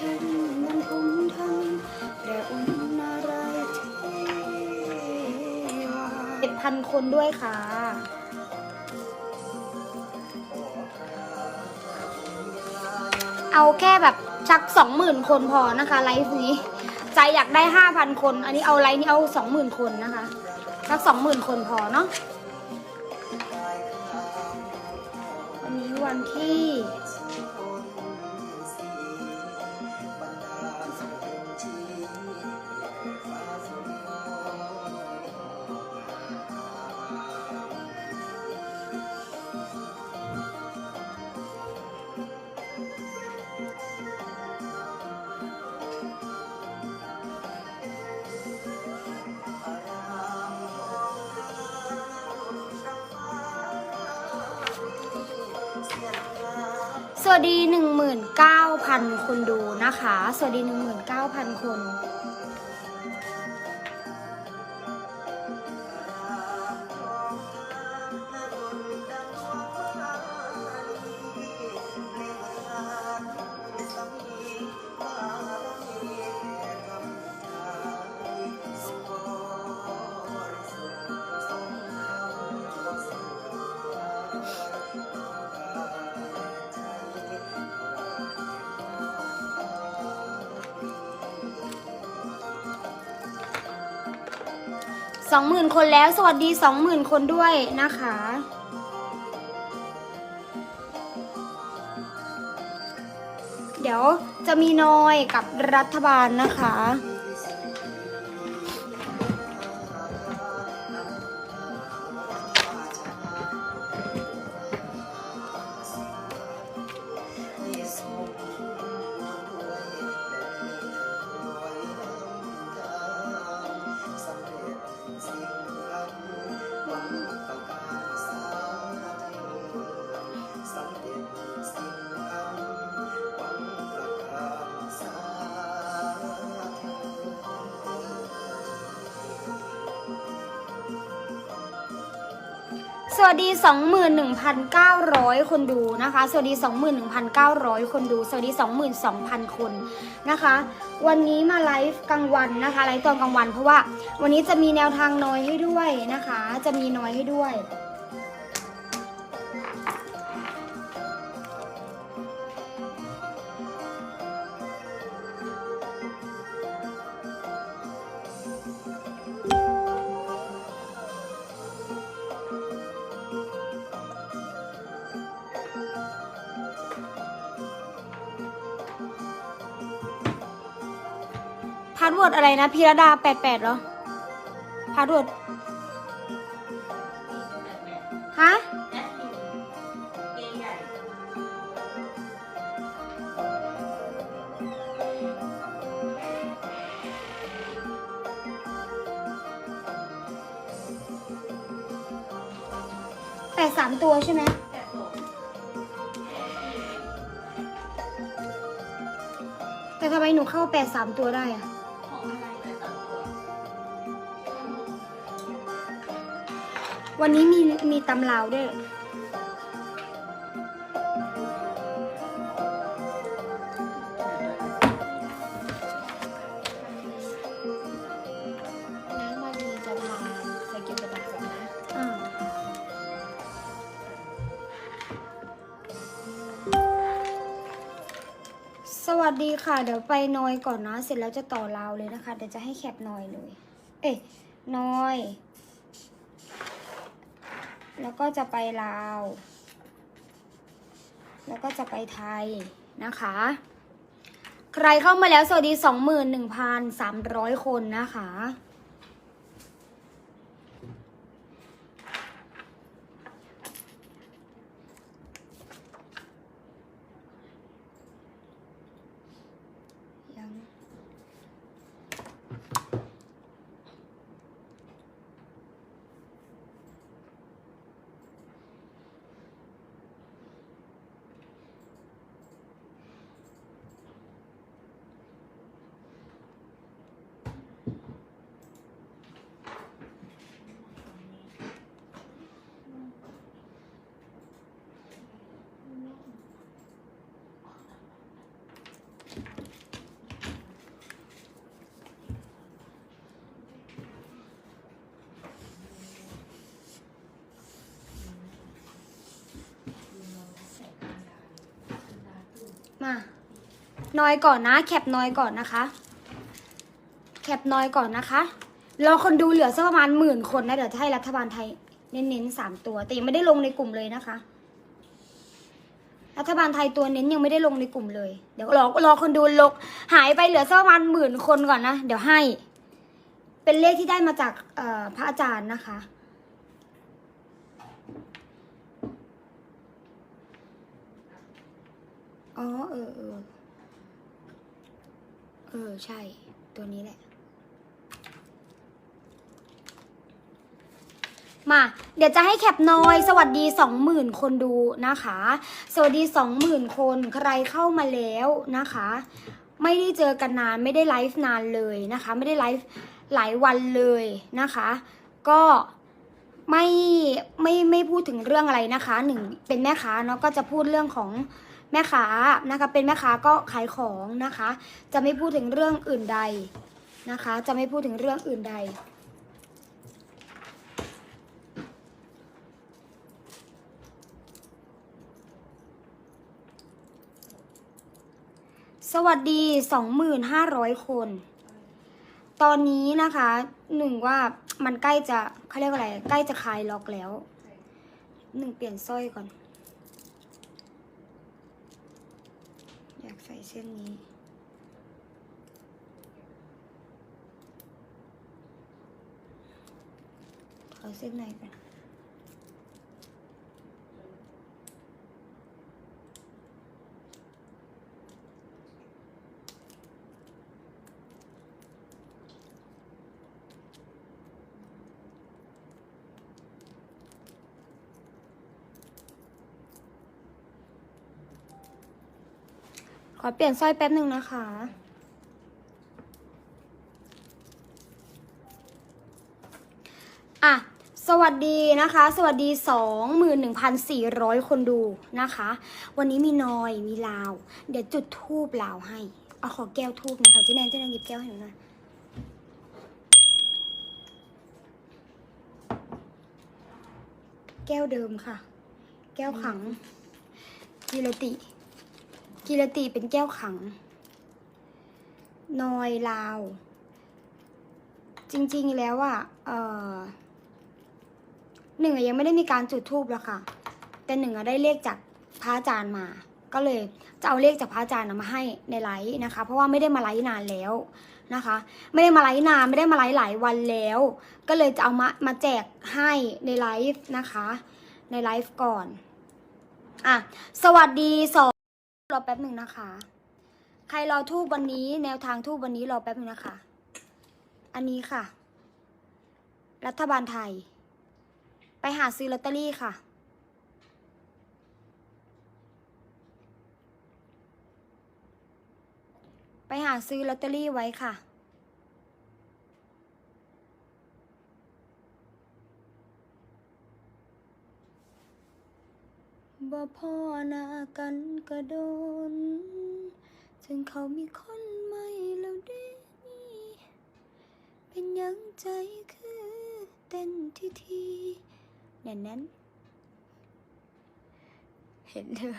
ข็งมันคงทำแต่อุ่นอะไรเทวาเจ็ดพันคนด้วยค่ะ เอาแค่แบบสักสองหมื่นคนพอนะคะ ไลฟ์นี้ ใจอยากได้ห้าพันคน อันนี้เอาไลฟ์นี้เอาสองหมื่นคนนะคะสักสองหมื่นคนพอเนาะวันนี้วันที่ วัสดี 19,000 คนดูนะคะ สวัสดี 19,000 คน สองหมื่นคนแล้ว สวัสดีสองหมื่นคนด้วยนะคะ เดี๋ยวจะมีนอยกับรัฐบาลนะคะ สวัสดี 21,900 คนดูนะคะ สวัสดี 21,900 คนดู สวัสดี 22,000 คนนะคะ วันนี้มาไลฟ์กลางวันนะคะไลฟ์ตอนกลางวัน เพราะว่าวันนี้จะมีแนวทางน้อยให้ด้วยนะคะ จะมีน้อยให้ด้วย สเวิร์ดอะไรนะพีระดา88เหรอพาสเวิร์ดฮะแปดสามตัวใช่ไหมแต่ทำไมหนูเข้าแปดสามตัวได้อะ วันนี้มีมีตำลาวด้วย น้ำมาดีจะพาไปเก็บกระดาษก่อนนะอ่าสวัสดีค่ะ เดี๋ยวไปนอยก่อนนะ เสร็จแล้วจะต่อลาวเลยนะคะ เดี๋ยวจะให้แคปนอยเลย เอ้ยนอย แล้วก็จะไปลาว แล้วก็จะไปไทยนะคะ ใครเข้ามาแล้วสวัสดี 21,300 คนนะคะ ยัง มา น้อยก่อนนะ แคปน้อยก่อนนะคะ แคปน้อยก่อนนะคะรอคนดูเหลือสักประมาณหมื่นคนนะเดี๋ยวจะให้รัฐบาลไทยเน้นๆสามตัว แต่ยังไม่ได้ลงในกลุ่มเลยนะคะ รัฐบาลไทยตัวเน้นยังไม่ได้ลงในกลุ่มเลย เดี๋ยวรอรอคนดูลกหายไปเหลือสักประมาณหมื่นคนก่อนนะเดี๋ยวให้ เป็นเลขที่ได้มาจากพระอาจารย์นะคะ อ๋อเออเออ เออ ใช่ ตัวนี้แหละ มา เดี๋ยวจะให้แคปน้อย สวัสดีสองหมื่นคนดูนะคะ สวัสดีสองหมื่นคนใครเข้ามาแล้วนะคะ ไม่ได้เจอกันนานไม่ได้ไลฟ์นานเลยนะคะ ไม่ได้ไลฟ์หลายวันเลยนะคะ ก็ไม่ไม่ไม่พูดถึงเรื่องอะไรนะคะหนึ่งเป็นแม่ค้าเนาะก็จะพูดเรื่องของ แม่ค้านะคะเป็นแม่ค้าก็ขายของนะคะ จะไม่พูดถึงเรื่องอื่นใดนะคะ จะไม่พูดถึงเรื่องอื่นใด สวัสดี 2,500 คน ตอนนี้นะคะหนึ่งว่ามันใกล้จะเขาเรียกว่าอะไร ใกล้จะคลายล็อกแล้วหนึ่งเปลี่ยนสร้อยก่อน อยากใส่เส้นนี้ขอเส้นในก่อน ขอเปลี่ยนสร้อยแป๊บหนึ่งนะคะ อะ สวัสดีนะคะ สวัสดี 21,400 คนดูนะคะ วันนี้มีนอยมีลาว เดี๋ยวจุดทูบลาวให้ เอาขอแก้วทูบนะคะเจ๊แนนเจ๊แนนหยิบแก้วให้หนูหน่อยแก้วเดิมค่ะ แก้วขังกิรติ กิรติเป็นแก้วขัง นอยลาว จริงๆแล้วอะเออหนึ่งอะยังไม่ได้มีการจุดทูบหรอกค่ะ แต่หนึ่งอะได้เลขจากพระอาจารย์มา ก็เลยจะเอาเลขจากพระอาจารย์มาให้ในไลฟ์นะคะ เพราะว่าไม่ได้มาไลฟ์นานแล้วนะคะ ไม่ได้มาไลฟ์นานไม่ได้มาไลฟ์หลายวันแล้ว ก็เลยจะเอามามาแจกให้ในไลฟ์นะคะ ในไลฟ์ก่อนอะสวัสดีสอง รอแป๊บหนึ่งนะคะ ใครรอทูบวันนี้ แนวทางทูบวันนี้รอแป๊บหนึ่งนะคะ อันนี้ค่ะ รัฐบาลไทย ไปหาซื้อลอตเตอรี่ค่ะ ไปหาซื้อลอตเตอรี่ไว้ค่ะ บ่พ่อหนากันกระโดน ถึงเขามีคนใหม่แล้วเด้นี่ เป็นยังใจคือเต้นทีทีแน่นแน่นเห็นเธอ